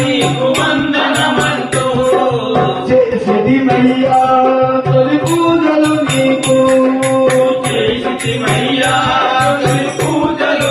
నీకు వందనమంటూ. చేసిది మయ్యా తొలి పూజలు నీకు. చేసిది మయ్యా తొలి పూజలు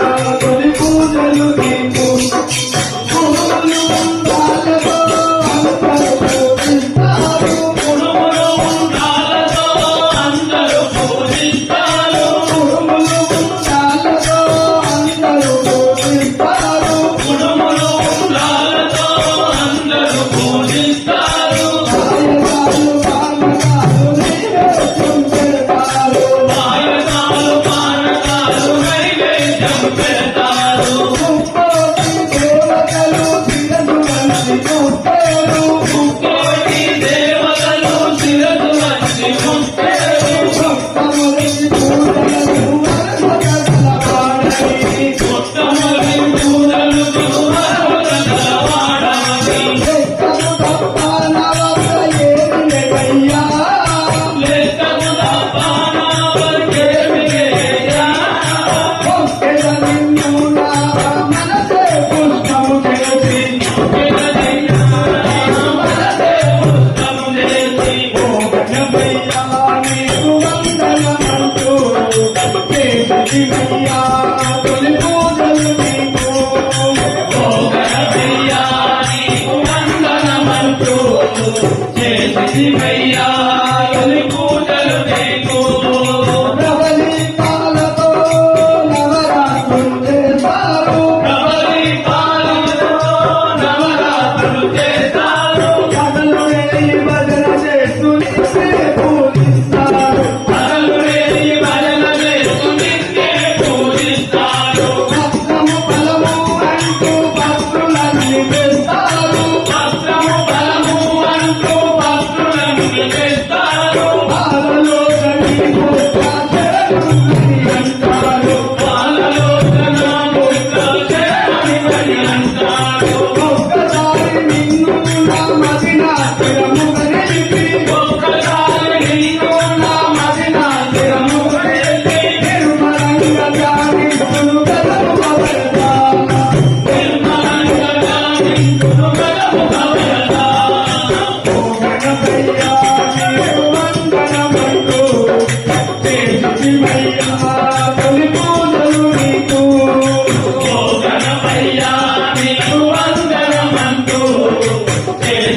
Oh. భయ్యా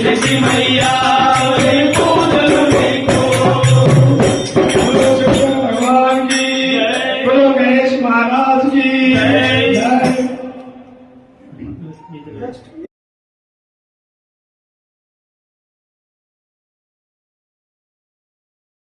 శశి మయ్యా महाराज की